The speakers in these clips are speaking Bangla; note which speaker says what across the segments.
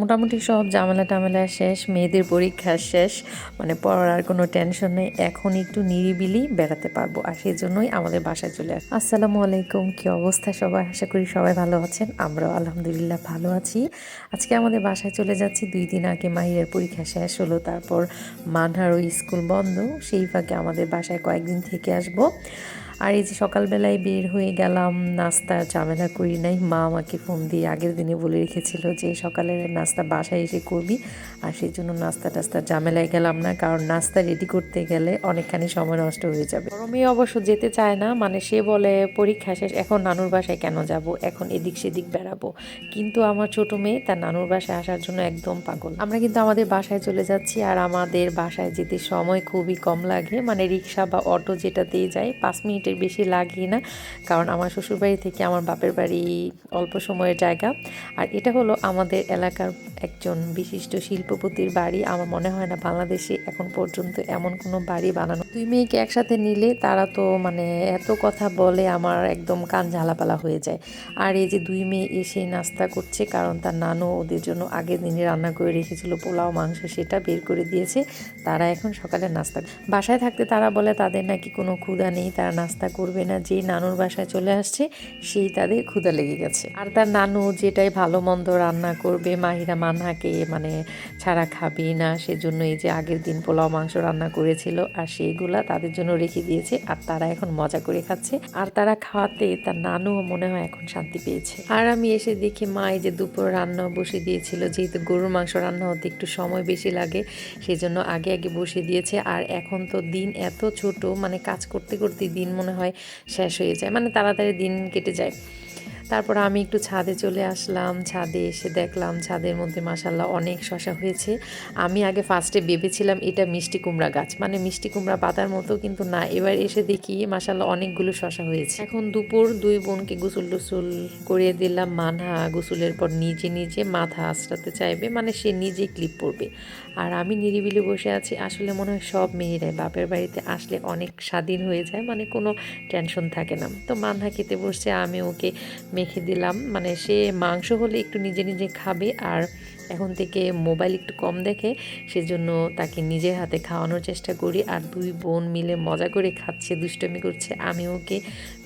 Speaker 1: মোটামুটি সব জামেলা টামেলা শেষ, মেয়েদের পরীক্ষা শেষ মানে পড়ার কোনো টেনশন নেই। এখন একটু নিরিবিলি বেড়াতে পারব আর সেই জন্যই আমাদের বাসায় চলে আস আসসালামু আলাইকুম, কি অবস্থা সবাই? আশা করি সবাই ভালো আছেন। আমরাও আলহামদুলিল্লাহ ভালো আছি। আজকে আমাদের বাসায় চলে যাচ্ছি। দুই দিন আগে মাহিরের পরীক্ষা শেষ হলো, তারপর মানহার মানহারও স্কুল বন্ধ। সেই ফাঁকে আমাদের বাসায় কয়েকদিন থেকে আসব। আর এই যে সকালবেলায় বের হয়ে গেলাম, নাস্তা ঝামেলা করি নাই। মা আমাকে ফোন দিয়ে আগের দিনে বলে রেখেছিল যে সকালের নাস্তা বাসায় এসে করবি আর সেই জন্য নাস্তা টাস্তা ঝামেলায় গেলাম না, কারণ নাস্তা রেডি করতে গেলে অনেকখানি সময় নষ্ট হয়ে যাবে। গরমে অবশ্য যেতে চায় না মানে সে বলে, পরীক্ষা শেষ, এখন নানুর বাসায় কেন যাব? এখন এদিক সেদিক বেড়াবো। কিন্তু আমার ছোট মেয়ে তার নানুর বাসায় আসার জন্য একদম পাগল। আমরা কিন্তু আমাদের বাসায় চলে যাচ্ছি আর আমাদের বাসায় যেতে সময় খুবই কম লাগে মানে রিক্সা বা অটো যেটাতেই যায় পাঁচ মিনিটের বেশি লাগে না। কারণ আমার শ্বশুরবাড়ি থেকে আমার বাপের বাড়ি অল্প সময়ের জায়গা। আর এটা হলো আমাদের এলাকার একজন বিশিষ্ট শিল্পপতির বাড়ি। আমার মনে হয় না বাংলাদেশে এখন পর্যন্ত এমন কোনো বাড়ি বানানো। দুই মেয়েকে একসাথে নিলে তারা তো মানে এত কথা বলে আমার একদম কান ঝালাপালা হয়ে যায়। আর এই যে দুই মেয়ে এসে নাস্তা করছে, কারণ তার নানু ওদের জন্য আগের দিনে রান্না করে রেখেছিল, পোলাও, মাংস সেটা বের করে দিয়েছে। তারা এখন সকালে নাস্তা বাসায় থাকতে তারা বলে তাদের নাকি কোনো ক্ষুধা নেই, তারা নাস্তা করবে না যেই নানুর বাসায় চলে আসছে, সেই তাদের ক্ষুধা লেগে গেছে। আর তার নানু যেটাই ভালো মন্দ রান্না করবে, মাহিরা মানহাকে মানে ছাড়া খাবে না, সেজন্য এই যে আগের দিন পোলাও মাংস রান্না করেছিল, আর সেইগুলা তাদের জন্য রেখে দিয়েছে, আর তারা এখন মজা করে খাচ্ছে। আর তারা খাওয়াতে তার নানুও মনে হয় এখন শান্তি পেয়েছে। আর আমি এসে দেখি মা এই যে দুপুর রান্না বসে দিয়েছিল, যেহেতু গরুর মাংস রান্না হতে একটু সময় বেশি লাগে, সেজন্য আগে আগে বসে দিয়েছে। আর এখন তো দিন এত ছোট মানে কাজ করতে করতে দিন মনে হয় শেষ হয়ে যায়। মানে তাড়াতাড়ি দিন কেটে যায়। তারপর আমি একটু ছাদে চলে আসলাম, ছাদে এসে দেখলাম ছাদের মধ্যে মাসাল্লাহ অনেক শশা হয়েছে। আমি আগে ফার্স্টে ভেবেছিলাম এটা মিষ্টি কুমড়া গাছ মানে মিষ্টি কুমড়া পাতার মতো কিন্তু না, এবার এসে দেখি মাসাল্লাহ অনেকগুলো শশা হয়েছে। এখন দুপুর দুই বোনকে গোসল টুসুল করে দিলাম, মানহা গোসলের পর নিজে নিজে মাথা আঁচড়াতে চাইবে মানে সে নিজে ক্লিপ পরবে আর আমি নিরিবিলি বসে আছি, আসলে মনে হয় সব মেয়েরাই বাপের বাড়িতে আসলে অনেক স্বাধীন হয়ে যায় মানে কোনো টেনশন থাকে না। তো মানহা খেতে বসছে, আমি ওকে মেখে দিলাম। মানে সে মাংস হলে একটু নিজে নিজে খাবে আর এখন থেকে মোবাইল একটু কম দেখে, সেজন্য তাকে নিজের হাতে খাওয়ানোর চেষ্টা করি আর দুই বোন মিলে মজা করে খাচ্ছে, দুষ্টমি করছে, আমি ওকে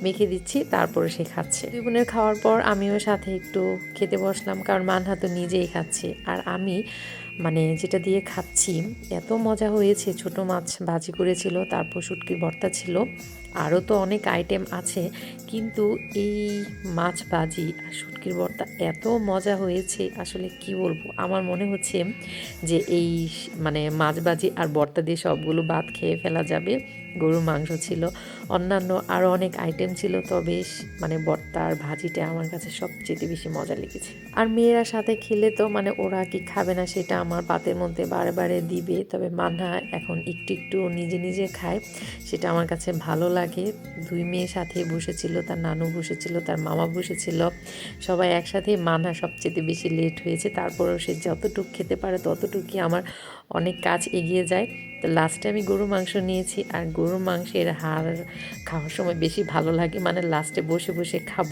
Speaker 1: মেখে দিচ্ছি, তারপরে সে খাচ্ছে। দুই বোনের খাওয়ার পর আমিও সাথে একটু খেতে বসলাম, কারণ মানহা তো নিজেই খাচ্ছে। আর আমি মানে যেটা দিয়ে খাচ্ছি, এত মজা হয়েছে, ছোট মাছ ভাজি করেছিল, তারপর শুটকির ভর্তা ছিল, আরও তো অনেক আইটেম আছে, কিন্তু এই মাছ ভাজি আর শুটকির ভর্তা এত মজা হয়েছে, আসলে কি বলব? আমার মনে হচ্ছে যে এই মানে মাছ ভাজি আর বর্তা দিয়ে সবগুলো বাদ খেয়ে ফেলা যাবে। গরুর মাংস ছিল। অন্যান্য আরও অনেক আইটেম ছিল, তো বেশ মানে ভর্তা আর ভাজিটা আমার কাছে সবচেয়ে বেশি মজা লেগেছে। আর মেয়েরা সাথে খেলে তো মানে ওরা কি খাবে না সেটা আমার পাতের মধ্যে বারে দিবে, তবে মান্না এখন একটু একটু নিজে নিজে খায়। সেটা আমার কাছে ভালো লাগে। দুই মেয়ের সাথে বসেছিল, তার নানু বসেছিল, তার মামা বসেছিল। সবাই একসাথে, মান্না সবচেয়ে বেশি লেট হয়েছে, তারপরেও সে যতটুক খেতে পারে ততটুকুই আমার অনেক কাজ এগিয়ে যায়। তো লাস্টে আমি গরু মাংস নিয়েছি আর গরু মাংসের হাড় খাওয়ার সময় বেশি ভালো লাগে। মানে লাস্টে বসে বসে খাব।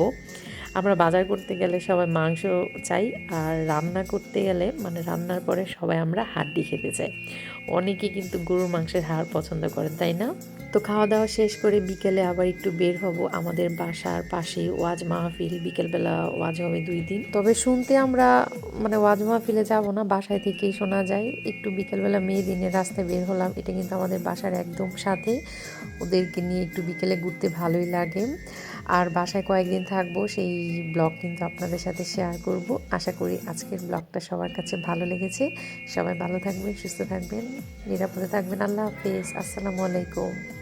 Speaker 1: আমরা বাজার করতে গেলে সবাই মাংস চাই, আর রান্না করতে গেলে মানে রান্নার পরে সবাই আমরা হাড্ডি খেতে চাই। অনেকে কিন্তু গরুর মাংসের হাড় পছন্দ করেন, তাই না? তো খাওয়া দাওয়া শেষ করে বিকেলে আবার একটু বের হব আমাদের বাসার পাশে ওয়াজ মাহফিল, বিকেলবেলা ওয়াজ হবে দুই দিন। তবে শুনতে আমরা মানে ওয়াজ মাহফিলে যাব না, বাসায় থেকেই শোনা যায়। একটু বিকেলবেলা মেয়ে দিনে রাস্তায় বের হলাম, এটা কিন্তু আমাদের বাসার একদম সাথে। ওদেরকে নিয়ে একটু বিকেলে ঘুরতে ভালোই লাগে। আর বাসায় কয়েকদিন থাকব, সেই ব্লগ কিন্তু আপনাদের সাথে শেয়ার করব। আশা করি আজকের ব্লগটা সবার কাছে ভালো লেগেছে। সবাই ভালো থাকবেন, সুস্থ থাকবেন, নিরাপদে থাকবেন। আল্লাহ হাফেজ। আসসালামু আলাইকুম।